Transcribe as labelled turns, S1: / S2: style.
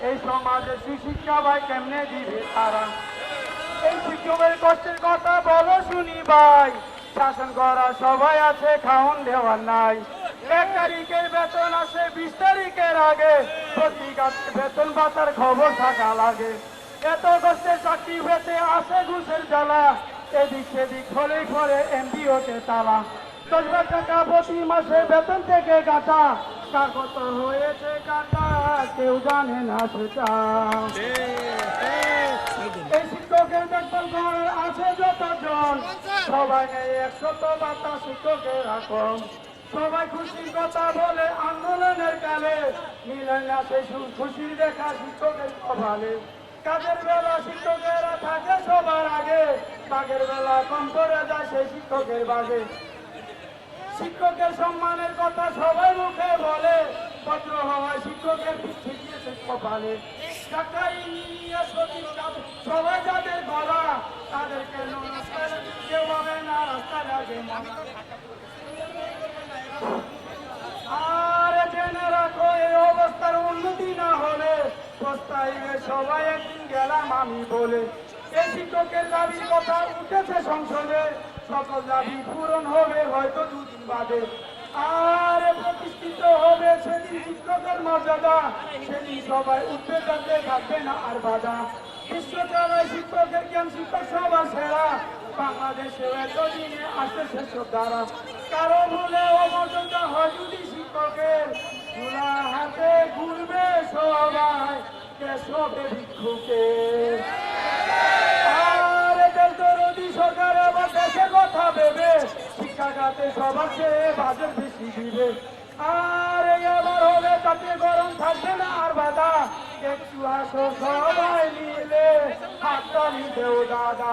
S1: এই সমাজে সুশিক্ষা ভাই, কেমনে দিবে তারা? এই শিক্ষকের কষ্টের কথা বলো শুনি ভাই। শাসন করা সবাই আছে, খাওন দেওয়ার নাই। এক তারিখের বেতন আসে, বিশ তারিখের আগে। গা- বেতন পাতার খবর থাকা লাগে। এত কষ্টের চাকরি পেতে আসে ঘুষের জ্বালা। এদিক সেদিক, ফলে ফলে এমবিওতে তালা। দশ লাখ টাকা প্রতি মাসে বেতন থেকে কাটা। কার কত হয়েছে কাটা কেউ জানে না সেটা। এই শিক্ষকের বেতন ঘর আছে যতজন। সবাই একশত বাতা শিক্ষকের রকম সবাই খুশির কথা বলে আন্দোলনের কালে মিলন আছে সু- খুশির দেখা শিক্ষকের কপালে। কাজের বেলা শিক্ষকেরা থাকে সবার আগে কাজের বেলা কম করে যায় সেই শিক্ষকের বাগে। শিক্ষকের সম্মানের কথা পত্র হওয়ায় শিক্ষকের কপালে। ডাক্তার ইঞ্জিনিয়ার সবাই যাদের গলা। তাদের কেন রাস্তায় কেউ হবে না রাস্তায় লাগে আর জেনে রাখো এই অবস্থার উন্নতি না হলে পস্তাইবে সবাই একদিন গেলাম আমি বলে। এই শিক্ষকের দাবির কথা উঠেছে সংসদে, সকল দাবি পূরণ হবে হয়তো দুদিন বাদে। আর সেদিন শিক্ষকের মর্যাদা সেদিন সবাই উঠতে থাকবে না আর বাধা। বিশ্ব চলে শিক্ষকের জ্ঞান শিক্ষক সবার সেরা। বাংলাদেশে এতদিনে আসতে শেষ দ্বারা। কারও ভুলে অমর্যাদা হয় যদি শিক্ষকের হাতে ঘুরবে সবাই, কেশবে ভিক্ষুকের আর এদের দরদি সরকার আবার দেশে কথা ভেবে শিক্ষা খাতে সবার চেয়ে বাজেট বেশি দিবে। আর তাতে গরম থাকবে না আর বাধা একটু আসো সবাই মিলে দেও দাদা।